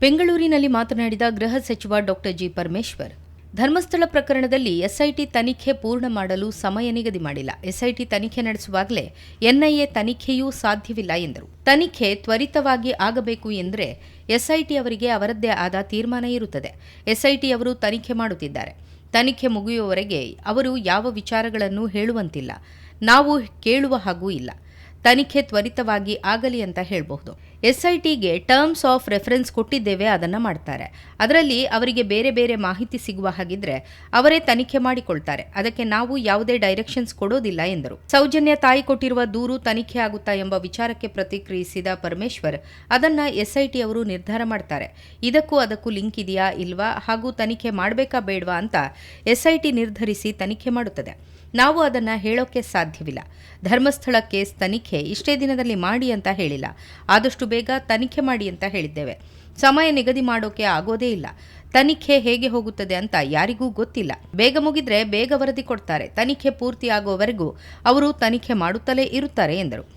ಬೆಂಗಳೂರಿನಲ್ಲಿ ಮಾತನಾಡಿದ ಗೃಹ ಸಚಿವ ಡಾಕ್ಟರ್ ಜಿ ಪರಮೇಶ್ವರ್, ಧರ್ಮಸ್ಥಳ ಪ್ರಕರಣದಲ್ಲಿ ಎಸ್ಐಟಿ ತನಿಖೆ ಪೂರ್ಣ ಮಾಡಲು ಸಮಯ ನಿಗದಿ ಮಾಡಿಲ್ಲ. ಎಸ್ಐಟಿ ತನಿಖೆ ನಡೆಸುವಾಗಲೇ ಎನ್ಐಎ ತನಿಖೆಯೂ ಸಾಧ್ಯವಿಲ್ಲ ಎಂದರು. ತನಿಖೆ ತ್ವರಿತವಾಗಿ ಆಗಬೇಕು ಎಂದರೆ ಎಸ್ಐಟಿ ಅವರಿಗೆ ಅವರದ್ದೇ ಆದ ತೀರ್ಮಾನ ಇರುತ್ತದೆ. ಎಸ್ಐಟಿ ಅವರು ತನಿಖೆ ಮಾಡುತ್ತಿದ್ದಾರೆ. ತನಿಖೆ ಮುಗಿಯುವವರೆಗೆ ಅವರು ಯಾವ ವಿಚಾರಗಳನ್ನು ಹೇಳುವಂತಿಲ್ಲ. ನಾವು ಕೇಳುವ ಹಾಗೂ ಇಲ್ಲ. ತನಿಖೆ ತ್ವರಿತವಾಗಿ ಆಗಲಿ ಅಂತ ಹೇಳಬಹುದು. ಎಸ್ಐಟಿಗೆ ಟರ್ಮ್ಸ್ ಆಫ್ ರೆಫರೆನ್ಸ್ ಕೊಟ್ಟಿದ್ದೇವೆ, ಅದನ್ನು ಮಾಡ್ತಾರೆ. ಅದರಲ್ಲಿ ಅವರಿಗೆ ಬೇರೆ ಬೇರೆ ಮಾಹಿತಿ ಸಿಗುವ ಹಾಗಿದ್ರೆ ಅವರೇ ತನಿಖೆ ಮಾಡಿಕೊಳ್ತಾರೆ. ಅದಕ್ಕೆ ನಾವು ಯಾವುದೇ ಡೈರೆಕ್ಷನ್ಸ್ ಕೊಡೋದಿಲ್ಲ ಎಂದರು. ಸೌಜನ್ಯ ತಾಯಿ ಕೊಟ್ಟಿರುವ ದೂರು ತನಿಖೆ ಆಗುತ್ತಾ ಎಂಬ ವಿಚಾರಕ್ಕೆ ಪ್ರತಿಕ್ರಿಯಿಸಿದ ಪರಮೇಶ್ವರ್, ಅದನ್ನ ಎಸ್ಐಟಿ ಅವರು ನಿರ್ಧಾರ ಮಾಡ್ತಾರೆ. ಇದಕ್ಕೂ ಅದಕ್ಕೂ ಲಿಂಕ್ ಇದೆಯಾ, ಇಲ್ವಾ, ಹಾಗೂ ತನಿಖೆ ಮಾಡಬೇಕಾ ಬೇಡವಾ ಅಂತ ಎಸ್ಐಟಿ ನಿರ್ಧರಿಸಿ ತನಿಖೆ ಮಾಡುತ್ತದೆ. ನಾವು ಅದನ್ನು ಹೇಳೋಕೆ ಸಾಧ್ಯವಿಲ್ಲ. ಧರ್ಮಸ್ಥಳ ಕೇಸ್ ತನಿಖೆ ಇಷ್ಟೇ ದಿನದಲ್ಲಿ ಮಾಡಿ ಅಂತ ಹೇಳಿಲ್ಲ. ಆದಷ್ಟು ಬೇಗ ತನಿಖೆ ಮಾಡಿ ಅಂತ ಹೇಳಿದ್ದೇವೆ. ಸಮಯ ನಿಗದಿ ಮಾಡೋಕೆ ಆಗೋದೇ ಇಲ್ಲ. ತನಿಖೆ ಹೇಗೆ ಹೋಗುತ್ತದೆ ಅಂತ ಯಾರಿಗೂ ಗೊತ್ತಿಲ್ಲ. ಬೇಗ ಮುಗಿದ್ರೆ ಬೇಗ ವರದಿ ಕೊಡ್ತಾರೆ. ತನಿಖೆ ಪೂರ್ತಿ ಆಗುವವರೆಗೂ ಅವರು ತನಿಖೆ ಮಾಡುತ್ತಲೇ ಇರುತ್ತಾರೆ ಎಂದರು.